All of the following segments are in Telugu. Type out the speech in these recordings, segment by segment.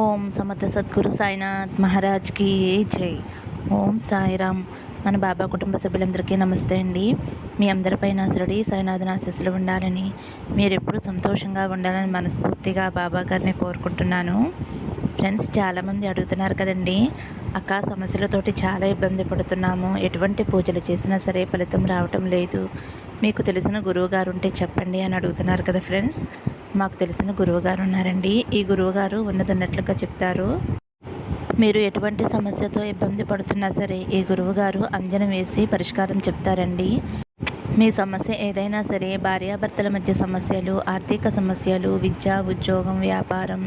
ఓం సమర్థ సద్గురు సాయినాథ్ మహారాజ్కి జై. ఓం సాయిరామ్. మన బాబా కుటుంబ సభ్యులందరికీ నమస్తే అండి. మీ అందరిపైన శిరడి సాయినాథన్ ఆశీస్సులు ఉండాలని మీరు ఎప్పుడు సంతోషంగా ఉండాలని మనస్ఫూర్తిగా బాబా గారిని కోరుకుంటున్నాను. ఫ్రెండ్స్ చాలామంది అడుగుతున్నారు కదండి అక్క సమస్యలతోటి చాలా ఇబ్బంది పడుతున్నాము. ఎటువంటి పూజలు చేసినా సరే ఫలితం రావటం లేదు. మీకు తెలిసిన గురువు గారు ఉంటే చెప్పండి అని అడుగుతున్నారు కదా ఫ్రెండ్స్. మాకు తెలిసిన గురువుగారు ఉన్నారండి ఈ గురువుగారు ఉన్నదన్నట్లుగా చెప్తారు. మీరు ఎటువంటి సమస్యతో ఇబ్బంది పడుతున్నా సరే ఈ గురువుగారు అంజనం వేసి పరిష్కారం చెప్తారండి. మీ సమస్య ఏదైనా సరే భార్యాభర్తల మధ్య సమస్యలు ఆర్థిక సమస్యలు విద్య ఉద్యోగం వ్యాపారం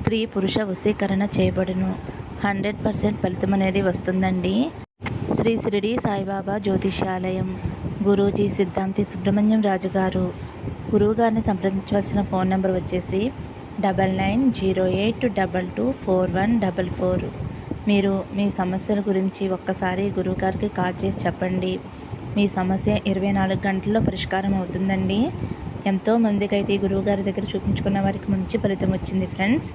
స్త్రీ పురుష వశీకరణ చేయబడును. హండ్రెడ్ పర్సెంట్ ఫలితం అనేది వస్తుందండి. శ్రీ షిరిడి సాయిబాబా జ్యోతిష్యాలయం. గురూజీ సిద్ధాంతి సుబ్రహ్మణ్యం రాజు గారు గురువుగారిని సంప్రదించవలసిన ఫోన్ నెంబర్ వచ్చేసి double nine zero eight double two four one double four. మీరు మీ సమస్యల గురించి ఒక్కసారి గురువుగారికి కాల్ చేసి చెప్పండి. మీ సమస్య ఇరవై నాలుగు గంటల్లో పరిష్కారం అవుతుందండి. ఎంతో మందికి అయితే ఈ గురువుగారి దగ్గర చూపించుకున్న వారికి మంచి ఫలితం వచ్చింది ఫ్రెండ్స్.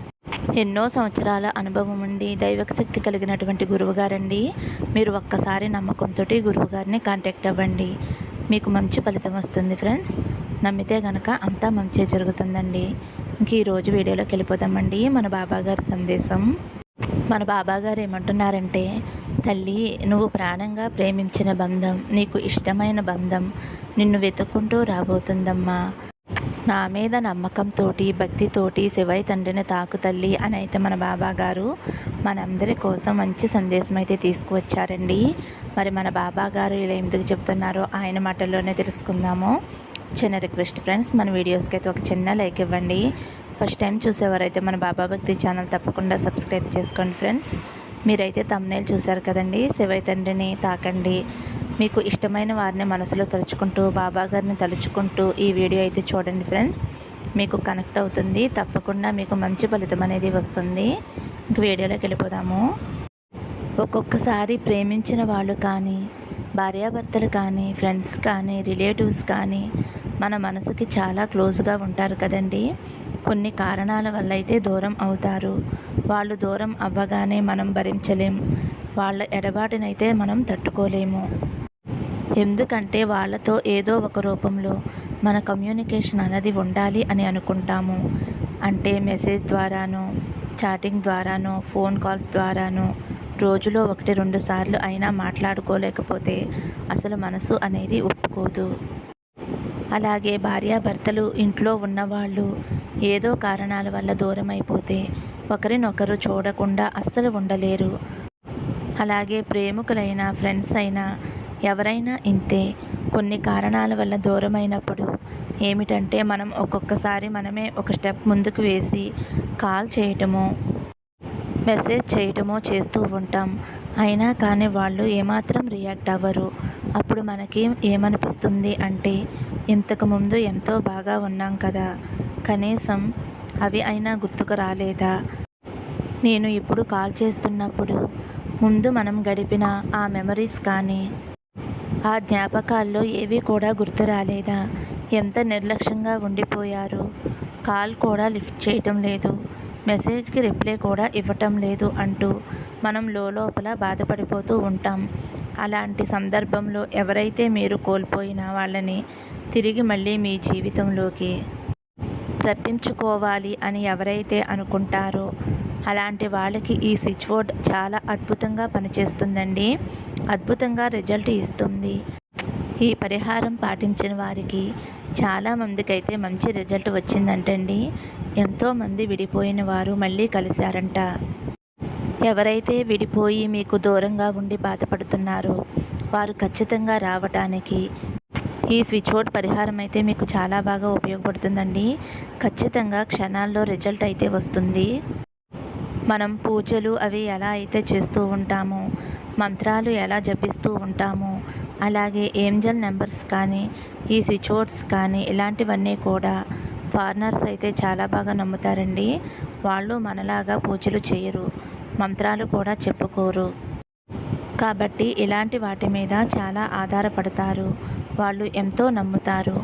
ఎన్నో సంవత్సరాల అనుభవం ఉండి దైవక శక్తి కలిగినటువంటి గురువుగారండి. మీరు ఒక్కసారి నమ్మకంతో గురువుగారిని కాంటాక్ట్ అవ్వండి. మీకు మంచి ఫలితం వస్తుంది ఫ్రెండ్స్. నమ్మితే కనుక అంతా మంచి జరుగుతుందండి. ఇంక ఈరోజు వీడియోలోకి వెళ్ళిపోదామండి. మన బాబాగారి సందేశం. మన బాబాగారు ఏమంటున్నారంటే తల్లి నువ్వు ప్రాణంగా ప్రేమించిన బంధం నీకు ఇష్టమైన బంధం నిన్ను వెతుక్కుంటూ రాబోతుందమ్మా. నా మీద నమ్మకంతోటి భక్తితోటి శివయ్య తండ్రిని తాకు తల్లి అని అయితే మన బాబా గారు మనందరి కోసం మంచి సందేశం అయితే తీసుకువచ్చారండి. మరి మన బాబా గారు ఇలా ఎందుకు చెప్తున్నారో ఆయన మాటల్లోనే తెలుసుకుందాము. చిన్న రిక్వెస్ట్ ఫ్రెండ్స్ మన వీడియోస్కి అయితే ఒక చిన్న లైక్ ఇవ్వండి. ఫస్ట్ టైం చూసేవారైతే మన బాబా భక్తి ఛానల్ తప్పకుండా సబ్స్క్రైబ్ చేసుకోండి ఫ్రెండ్స్. మీరైతే తమ్నేలు చూశారు కదండి శివయ్య తండ్రిని తాకండి. మీకు ఇష్టమైన వారిని మనసులో తలుచుకుంటూ బాబాగారిని తలుచుకుంటూ ఈ వీడియో అయితే చూడండి ఫ్రెండ్స్. మీకు కనెక్ట్ అవుతుంది. తప్పకుండా మీకు మంచి ఫలితం అనేది వస్తుంది. ఇంక వీడియోలోకి వెళ్ళిపోదాము. ఒక్కొక్కసారి ప్రేమించిన వాళ్ళు కానీ భార్యాభర్తలు కానీ ఫ్రెండ్స్ కానీ రిలేటివ్స్ కానీ మన మనసుకి చాలా క్లోజ్గా ఉంటారు కదండి. కొన్ని కారణాల వల్ల అయితే దూరం అవుతారు. వాళ్ళు దూరం అవ్వగానే మనం భరించలేం. వాళ్ళ ఎడబాటునైతే మనం తట్టుకోలేము. ఎందుకంటే వాళ్ళతో ఏదో ఒక రూపంలో మన కమ్యూనికేషన్ అనేది ఉండాలి అని అనుకుంటాము. అంటే మెసేజ్ ద్వారానో చాటింగ్ ద్వారానో ఫోన్ కాల్స్ ద్వారానో రోజులో ఒకటి రెండు సార్లు అయినా మాట్లాడుకోలేకపోతే అసలు మనసు అనేది ఒప్పుకోదు. అలాగే భార్యాభర్తలు ఇంట్లో ఉన్నవాళ్ళు ఏదో కారణాల వల్ల దూరం అయిపోతే ఒకరినొకరు చూడకుండా అస్సలు ఉండలేరు. అలాగే ప్రేమికులైన ఫ్రెండ్స్ అయినా ఎవరైనా ఇంతే కొన్ని కారణాల వల్ల దూరమైనప్పుడు ఏమిటంటే మనం ఒక్కొక్కసారి మనమే ఒక స్టెప్ ముందుకు వేసి కాల్ చేయటమో మెసేజ్ చేయటమో చేస్తూ ఉంటాం. అయినా కానీ వాళ్ళు ఏమాత్రం రియాక్ట్ అవ్వరు. అప్పుడు మనకి ఏమనిపిస్తుంది అంటే ఇంతకుముందు ఎంతో బాగా ఉన్నాం కదా కనీసం అవి అయినా గుర్తుకు రాలేదా? నేను ఇప్పుడు కాల్ చేస్తున్నప్పుడు ముందు మనం గడిపిన ఆ మెమరీస్ కానీ ఆ జ్ఞాపకాల్లో ఏవి కూడా గుర్తు రాలేదా? ఎంత నిర్లక్ష్యంగా ఉండిపోయారు? కాల్ కూడా లిఫ్ట్ చేయటం లేదు. మెసేజ్కి రిప్లై కూడా ఇవ్వటం లేదు అంటూ మనం లోపల బాధపడిపోతూ ఉంటాం. అలాంటి సందర్భంలో ఎవరైతే మీరు కోల్పోయిన వాళ్ళని తిరిగి మళ్ళీ మీ జీవితంలోకి రప్పించుకోవాలి అని ఎవరైతే అనుకుంటారో అలాంటి వాళ్ళకి ఈ స్విచ్ బోర్డ్ చాలా అద్భుతంగా పనిచేస్తుందండి. అద్భుతంగా రిజల్ట్ ఇస్తుంది. ఈ పరిహారం పాటించిన వారికి చాలామందికి అయితే మంచి రిజల్ట్ వచ్చిందంటండి. ఎంతోమంది విడిపోయిన వారు మళ్ళీ కలిశారంట. ఎవరైతే విడిపోయి మీకు దూరంగా ఉండి బాధపడుతున్నారో వారు ఖచ్చితంగా రావటానికి ఈ స్విచ్ బోర్డ్ పరిహారం అయితే మీకు చాలా బాగా ఉపయోగపడుతుందండి. ఖచ్చితంగా క్షణాల్లో రిజల్ట్ అయితే వస్తుంది. మనం పూజలు అవి ఎలా అయితే చేస్తూ ఉంటామో మంత్రాలు ఎలా జపిస్తూ ఉంటామో అలాగే ఏంజల్ నెంబర్స్ కానీ ఈ స్విచ్ బోర్డ్స్ కానీ ఇలాంటివన్నీ కూడా ఫారినర్స్ అయితే చాలా బాగా నమ్ముతారండి. వాళ్ళు మనలాగా పూజలు చేయరు మంత్రాలు కూడా చెప్పుకోరు. కాబట్టి ఇలాంటి వాటి మీద చాలా ఆధారపడతారు వాళ్ళు ఎంతో నమ్ముతారు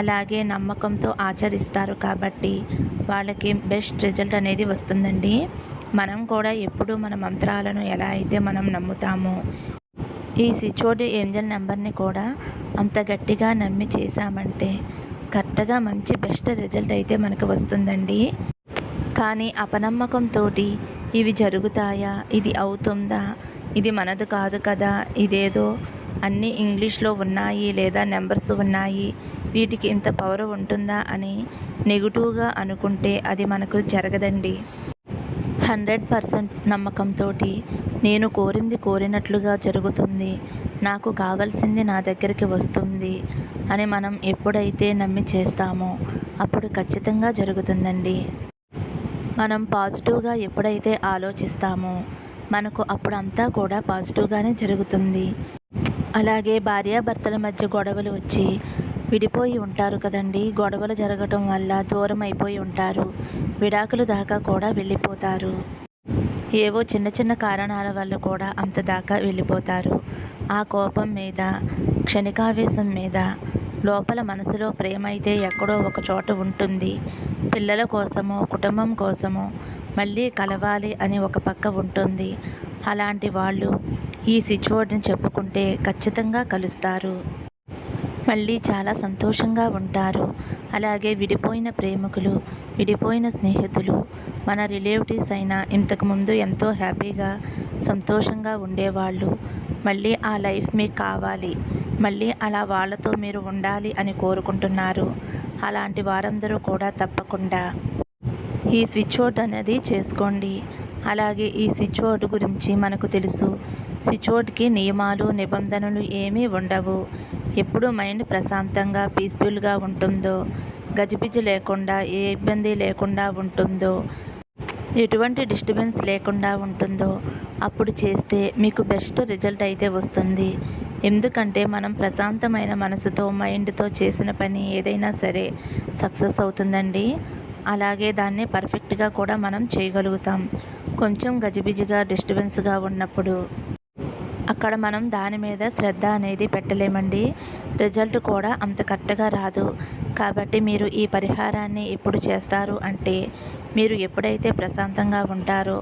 అలాగే నమ్మకంతో ఆచరిస్తారు కాబట్టి వాళ్ళకి బెస్ట్ రిజల్ట్ అనేది వస్తుందండి. మనం కూడా ఎప్పుడు మన మంత్రాలను ఎలా అయితే మనం నమ్ముతామో ఈ సిచోడి ఏంజల్ నెంబర్ని కూడా అంత గట్టిగా నమ్మి చేశామంటే కరెక్ట్గా మంచి బెస్ట్ రిజల్ట్ అయితే మనకు వస్తుందండి. కానీ అపనమ్మకంతో ఇవి జరుగుతాయా? ఇది అవుతుందా? ఇది మనది కాదు కదా? ఇదేదో అన్నీ ఇంగ్లీష్లో ఉన్నాయి లేదా నెంబర్స్ ఉన్నాయి. వీటికి ఇంత పవర్ ఉంటుందా అని నెగిటివ్గా అనుకుంటే అది మనకు జరగదండి. హండ్రెడ్ పర్సెంట్ నమ్మకంతో నేను కోరింది కోరినట్లుగా జరుగుతుంది. నాకు కావలసింది నా దగ్గరికి వస్తుంది అని మనం ఎప్పుడైతే నమ్మి చేస్తామో అప్పుడు ఖచ్చితంగా జరుగుతుందండి. మనం పాజిటివ్గా ఎప్పుడైతే ఆలోచిస్తామో మనకు అప్పుడు అంతా కూడా పాజిటివ్గానే జరుగుతుంది. అలాగే భార్యాభర్తల మధ్య గొడవలు వచ్చి విడిపోయి ఉంటారు కదండి. గొడవలు జరగటం వల్ల దూరం అయిపోయి ఉంటారు. విడాకులు దాకా కూడా వెళ్ళిపోతారు. ఏవో చిన్న చిన్న కారణాల వల్ల కూడా అంత దాకా వెళ్ళిపోతారు. ఆ కోపం మీద క్షణికావేశం మీద లోపల మనసులో ప్రేమ అయితే ఎక్కడో ఒక చోట ఉంటుంది. పిల్లల కోసమో కుటుంబం కోసమో మళ్ళీ కలవాలి అని ఒక పక్క ఉంటుంది. అలాంటి వాళ్ళు ఈ సిచ్యువేషన్ చెప్పుకుంటే ఖచ్చితంగా కలుస్తారు. మళ్ళీ చాలా సంతోషంగా ఉంటారు. అలాగే విడిపోయిన ప్రేమికులు విడిపోయిన స్నేహితులు మన రిలేటివ్స్ అయినా ఇంతకుముందు ఎంతో హ్యాపీగా సంతోషంగా ఉండేవాళ్ళు. మళ్ళీ ఆ లైఫ్ మీకు కావాలి. మళ్ళీ అలా వాళ్ళతో మీరు ఉండాలి అని కోరుకుంటున్నారు. అలాంటి వారందరూ కూడా తప్పకుండా. ఈ స్విచ్ బోర్డ్ అనేది చేసుకోండి. అలాగే ఈ స్విచ్ బోర్డు గురించి మనకు తెలుసు. స్విచ్ బోర్డ్కి నియమాలు నిబంధనలు ఏమీ ఉండవు. ఎప్పుడు మైండ్ ప్రశాంతంగా పీస్ఫుల్గా ఉంటుందో గజిబిజి లేకుండా ఏ ఇబ్బంది లేకుండా ఉంటుందో ఎటువంటి డిస్టర్బెన్స్ లేకుండా ఉంటుందో అప్పుడు చేస్తే మీకు బెస్ట్ రిజల్ట్ అయితే వస్తుంది. ఎందుకంటే మనం ప్రశాంతమైన మనసుతో మైండ్తో చేసిన పని ఏదైనా సరే సక్సెస్ అవుతుందండి. అలాగే దాన్ని పర్ఫెక్ట్గా కూడా మనం చేయగలుగుతాం. కొంచెం గజిబిజిగా డిస్టర్బెన్స్గా ఉన్నప్పుడు. అక్కడ మనం దాని మీద శ్రద్ధ అనేది పెట్టలేమండి. రిజల్ట్ కూడా అంత కరెక్ట్గా రాదు. కాబట్టి మీరు ఈ పరిహారాన్ని ఎప్పుడు చేస్తారు అంటే మీరు ఎప్పుడైతే ప్రశాంతంగా ఉంటారో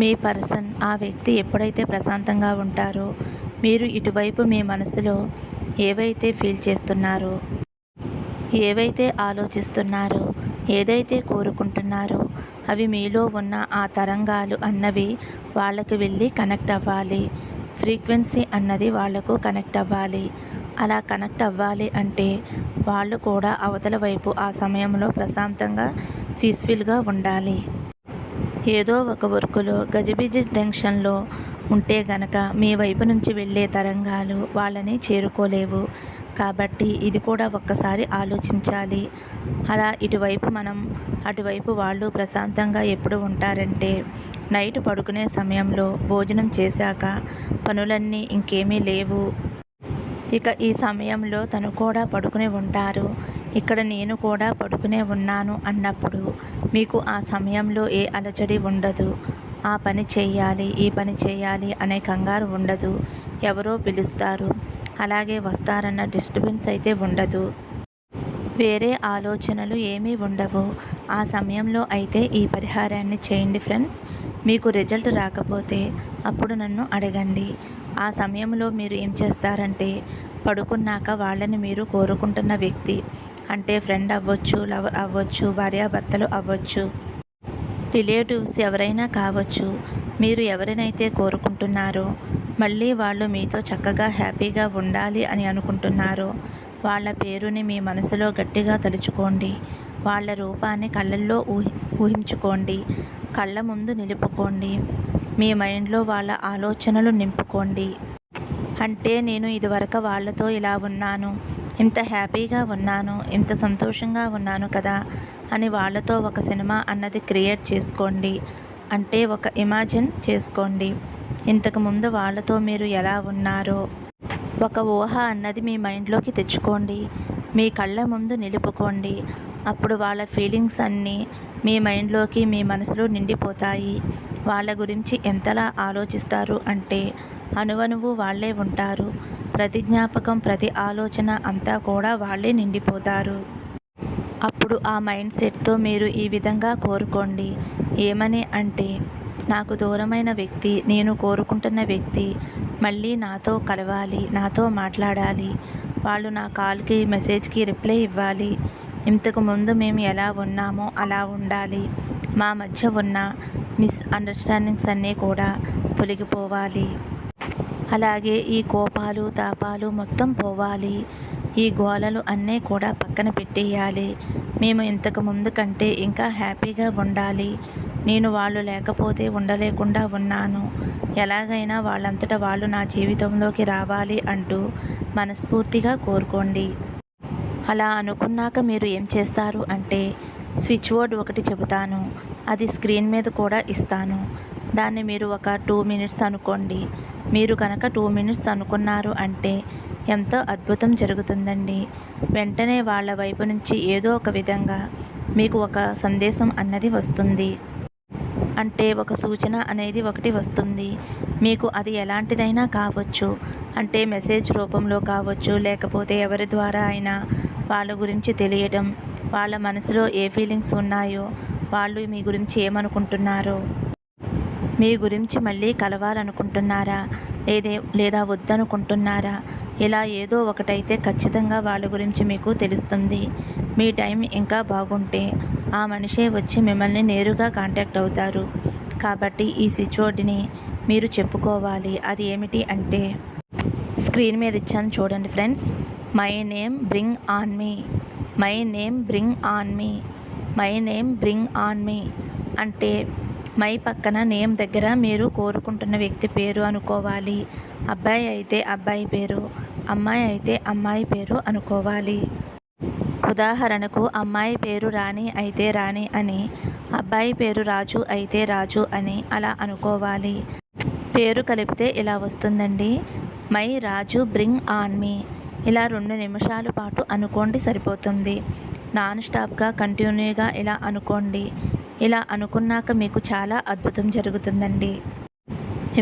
మీ పర్సన్ ఆ వ్యక్తి ఎప్పుడైతే ప్రశాంతంగా ఉంటారో మీరు ఇటువైపు మీ మనసులో ఏవైతే ఫీల్ చేస్తున్నారో ఏవైతే ఆలోచిస్తున్నారో ఏదైతే కోరుకుంటున్నారో అవి మీలో ఉన్న ఆ తరంగాలు అన్నవి వాళ్ళకి వెళ్ళి కనెక్ట్ అవ్వాలి. ఫ్రీక్వెన్సీ అన్నది వాళ్ళకు కనెక్ట్ అవ్వాలి. అలా కనెక్ట్ అవ్వాలి అంటే వాళ్ళు కూడా అవతల వైపు ఆ సమయంలో ప్రశాంతంగా పీస్ఫుల్గా ఉండాలి. ఏదో ఒక వర్కులో గజిబిజి టెన్షన్లో ఉంటే గనక మీ వైపు నుంచి వెళ్ళే తరంగాలు వాళ్ళని చేరుకోలేవు. కాబట్టి ఇది కూడా ఒక్కసారి ఆలోచించాలి. అలా ఇటువైపు మనం అటువైపు వాళ్ళు ప్రశాంతంగా ఎప్పుడు ఉంటారంటే నైట్ పడుకునే సమయంలో భోజనం చేశాక పనులన్నీ ఇంకేమీ లేవు. ఇక ఈ సమయంలో తను కూడా పడుకుని ఉంటారు. ఇక్కడ నేను కూడా పడుకునే ఉన్నాను అన్నప్పుడు మీకు ఆ సమయంలో ఏ అలచడి ఉండదు. ఆ పని చేయాలి ఈ పని చేయాలి అనే కంగారు ఉండదు. ఎవరో పిలుస్తారు. అలాగే వస్తారన్న డిస్టర్బెన్స్ అయితే ఉండదు. వేరే ఆలోచనలు ఏమీ ఉండవు. ఆ సమయంలో అయితే ఈ పరిహారాన్ని చేయండి ఫ్రెండ్స్. మీకు రిజల్ట్ రాకపోతే అప్పుడు నన్ను అడగండి. ఆ సమయంలో మీరు ఏం చేస్తారంటే పడుకున్నాక వాళ్ళని మీరు కోరుకుంటున్న వ్యక్తి అంటే ఫ్రెండ్ అవ్వచ్చు లవర్ అవ్వచ్చు భార్యాభర్తలు అవ్వచ్చు రిలేటివ్స్ ఎవరైనా కావచ్చు మీరు ఎవరినైతే కోరుకుంటున్నారో మళ్ళీ వాళ్ళు మీతో చక్కగా హ్యాపీగా ఉండాలి అని అనుకుంటున్నారో వాళ్ళ పేరుని మీ మనసులో గట్టిగా తలుచుకోండి. వాళ్ళ రూపాన్ని కళ్ళల్లో ఊహి ఊహించుకోండి. కళ్ళ ముందు నిలుపుకోండి. మీ మైండ్లో వాళ్ళ ఆలోచనలు నింపుకోండి. అంటే నేను ఇదివరకు వాళ్ళతో ఇలా ఉన్నాను. ఇంత హ్యాపీగా ఉన్నాను. ఇంత సంతోషంగా ఉన్నాను కదా అని వాళ్ళతో ఒక సినిమా అన్నది క్రియేట్ చేసుకోండి. అంటే ఒక ఇమాజిన్ చేసుకోండి. ఇంతకుముందు వాళ్ళతో మీరు ఎలా ఉన్నారో ఒక ఊహ అన్నది మీ మైండ్లోకి తెచ్చుకోండి. మీ కళ్ళ ముందు నిలుపుకోండి. అప్పుడు వాళ్ళ ఫీలింగ్స్ అన్నీ మీ మైండ్లోకి మీ మనసులో నిండిపోతాయి. వాళ్ళ గురించి ఎంతలా ఆలోచిస్తారు అంటే అనువనువు వాళ్ళే ఉంటారు. ప్రతి జ్ఞాపకం ప్రతి ఆలోచన అంతా కూడా వాళ్ళే నిండిపోతారు. అప్పుడు ఆ మైండ్ సెట్తో మీరు ఈ విధంగా కోరుకోండి. ఏమని అంటే నాకు దూరమైన వ్యక్తి నేను కోరుకుంటున్న వ్యక్తి మళ్ళీ నాతో కలవాలి నాతో మాట్లాడాలి. వాళ్ళు నా కాల్కి మెసేజ్కి రిప్లై ఇవ్వాలి. ఇంతకు ముందు మేము ఎలా ఉన్నామో అలా ఉండాలి. మా మధ్య ఉన్న మిస్ అండర్స్టాండింగ్స్ అన్నీ కూడా తొలగిపోవాలి. అలాగే ఈ కోపాలు తాపాలు మొత్తం పోవాలి. ఈ గోలలు అన్నీ కూడా పక్కన పెట్టేయాలి. మేము ఇంతకు ముందు కంటే ఇంకా హ్యాపీగా ఉండాలి. నేను వాళ్ళు లేకపోతే ఉండలేకుండా ఉన్నాను. ఎలాగైనా వాళ్ళంతటా వాళ్ళు నా జీవితంలోకి రావాలి అంటూ మనస్ఫూర్తిగా కోరుకోండి. అలా అనుకున్నాక మీరు ఏం చేస్తారు అంటే స్విచ్ బోర్డ్ ఒకటి చెబుతాను. అది స్క్రీన్ మీద కూడా ఇస్తాను. దాన్ని మీరు ఒక టూ మినిట్స్ అనుకోండి. మీరు కనుక టూ మినిట్స్ అనుకున్నారు అంటే ఎంతో అద్భుతం జరుగుతుందండి. వెంటనే వాళ్ళ వైపు నుంచి ఏదో ఒక విధంగా మీకు ఒక సందేశం అన్నది వస్తుంది. అంటే ఒక సూచన అనేది ఒకటి వస్తుంది. మీకు అది ఎలాంటిదైనా కావచ్చు. అంటే మెసేజ్ రూపంలో కావచ్చు లేకపోతే ఎవరి ద్వారా అయినా వాళ్ళ గురించి తెలియడం వాళ్ళ మనసులో ఏ ఫీలింగ్స్ ఉన్నాయో వాళ్ళు మీ గురించి ఏమనుకుంటున్నారో మీ గురించి మళ్ళీ కలవాలనుకుంటున్నారా? లేదే లేదా వద్దనుకుంటున్నారా? ఇలా ఏదో ఒకటైతే ఖచ్చితంగా వాళ్ళ గురించి మీకు తెలుస్తుంది. మీ టైం ఇంకా బాగుంటే ఆ మనిషే వచ్చి మిమ్మల్ని నేరుగా కాంటాక్ట్ అవుతారు. కాబట్టి ఈ స్విచ్ బోర్డుని మీరు చెప్పుకోవాలి. అది ఏమిటి అంటే స్క్రీన్ మీద ఇచ్చాను చూడండి friends my name bring on me my name bring on me my name bring on me అంటే మై పక్కన నేమ్ దగ్గర మీరు కోరుకుంటున్న వ్యక్తి పేరు అనుకోవాలి. అబ్బాయి అయితే అబ్బాయి పేరు. అమ్మాయి అయితే అమ్మాయి పేరు అనుకోవాలి. ఉదాహరణకు అమ్మాయి పేరు రాణి అయితే రాణి అని అబ్బాయి పేరు రాజు అయితే రాజు అని అలా అనుకోవాలి. పేరు కలిపితే ఇలా వస్తుందండి. My Raju bring on me ఇలా రెండు నిమిషాల పాటు అనుకోండి సరిపోతుంది. నాన్ స్టాప్గా కంటిన్యూగా ఇలా అనుకోండి. ఇలా అనుకున్నాక మీకు చాలా అద్భుతం జరుగుతుందండి.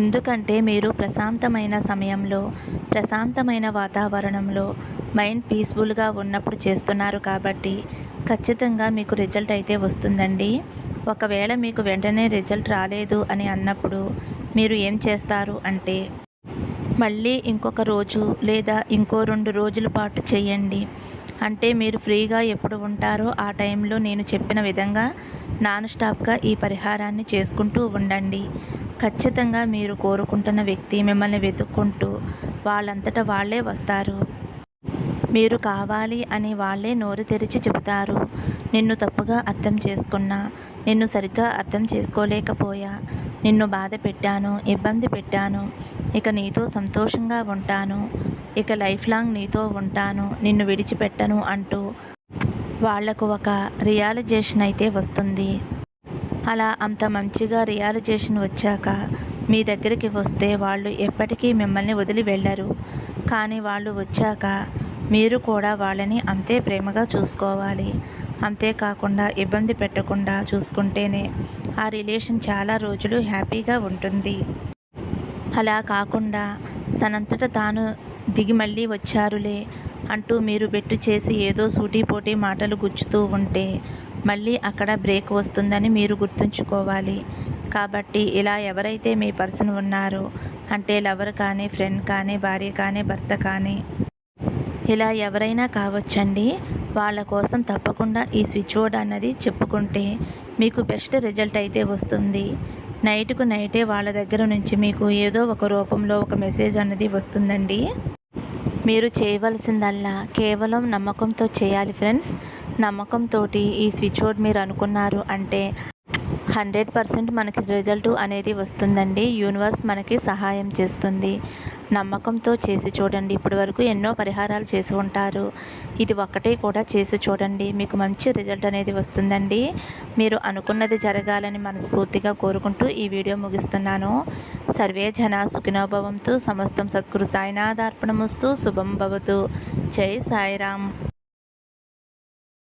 ఎందుకంటే మీరు ప్రశాంతమైన సమయంలో ప్రశాంతమైన వాతావరణంలో మైండ్ పీస్ఫుల్గా ఉన్నప్పుడు చేస్తున్నారు కాబట్టి ఖచ్చితంగా మీకు రిజల్ట్ అయితే వస్తుందండి. ఒకవేళ మీకు వెంటనే రిజల్ట్ రాలేదు అని అన్నప్పుడు మీరు ఏం చేస్తారు అంటే మళ్ళీ ఇంకొక రోజు లేదా ఇంకో రెండు రోజుల పాటు చేయండి. అంటే మీరు ఫ్రీగా ఎప్పుడు ఉంటారో ఆ టైంలో నేను చెప్పిన విధంగా నాన్ స్టాప్గా ఈ పరిహారాన్ని చేసుకుంటూ ఉండండి. ఖచ్చితంగా మీరు కోరుకుంటున్న వ్యక్తి మిమ్మల్ని వెతుక్కుంటూ వాళ్ళంతటా వాళ్ళే వస్తారు. మీరు కావాలి అని వాళ్ళే నోరు తెరిచి చెబుతారు. నిన్ను తప్పుగా అర్థం చేసుకున్నా నిన్ను సరిగ్గా అర్థం చేసుకోలేకపోయా నిన్ను బాధ పెట్టాను ఇబ్బంది పెట్టాను ఇక నీతో సంతోషంగా ఉంటాను. ఇక లైఫ్ లాంగ్ నీతో ఉంటాను. నిన్ను విడిచిపెట్టను అంటూ వాళ్ళకు ఒక రియాలైజేషన్ అయితే వస్తుంది. అలా అంత మంచిగా రియాలైజేషన్ వచ్చాక మీ దగ్గరికి వస్తే వాళ్ళు ఎప్పటికీ మిమ్మల్ని వదిలి వెళ్ళరు. కానీ వాళ్ళు వచ్చాక మీరు కూడా వాళ్ళని అంతే ప్రేమగా చూసుకోవాలి. అంతేకాకుండా ఇబ్బంది పెట్టకుండా చూసుకుంటేనే ఆ రిలేషన్ చాలా రోజులు హ్యాపీగా ఉంటుంది. అలా కాకుండా తనంతట తాను దిగి మళ్ళీ వచ్చారులే అంటూ మీరు బెట్టు చేసి ఏదో సూటిపోటీ మాటలు గుచ్చుతూ ఉంటే మళ్ళీ అక్కడ బ్రేక్ వస్తుందని మీరు గుర్తుంచుకోవాలి. కాబట్టి ఇలా ఎవరైతే మీ పర్సన్ ఉన్నారో అంటే లవర్ కానీ ఫ్రెండ్ కానీ భార్య కానీ భర్త కానీ ఇలా ఎవరైనా కావచ్చండి. వాళ్ళ కోసం తప్పకుండా ఈ స్విచ్ బోర్డ్ అన్నది చెప్పుకుంటే మీకు బెస్ట్ రిజల్ట్ అయితే వస్తుంది. నైట్కు నైటే వాళ్ళ దగ్గర నుంచి మీకు ఏదో ఒక రూపంలో ఒక మెసేజ్ అన్నది వస్తుందండి. మీరు చేయవలసిందల్లా కేవలం నమ్మకంతో చేయాలి ఫ్రెండ్స్. నమ్మకంతో ఈ స్విచ్ బోర్డ్ మీరు అనుకున్నారు అంటే హండ్రెడ్ పర్సెంట్ మనకి రిజల్ట్ అనేది వస్తుందండి. యూనివర్స్ మనకి సహాయం చేస్తుంది. నమ్మకంతో చేసి చూడండి. ఇప్పటి వరకు ఎన్నో పరిహారాలు చేసి ఉంటారు. ఇది ఒక్కటే కూడా చేసి చూడండి. మీకు మంచి రిజల్ట్ అనేది వస్తుందండి. మీరు అనుకున్నది జరగాలని మనస్ఫూర్తిగా కోరుకుంటూ ఈ వీడియో ముగిస్తున్నాను. సర్వే జన సుఖినోభవంతో. సమస్తం సద్గురు సాయినాథార్పణమస్తు. శుభం భవతు. జై సాయిరామ్.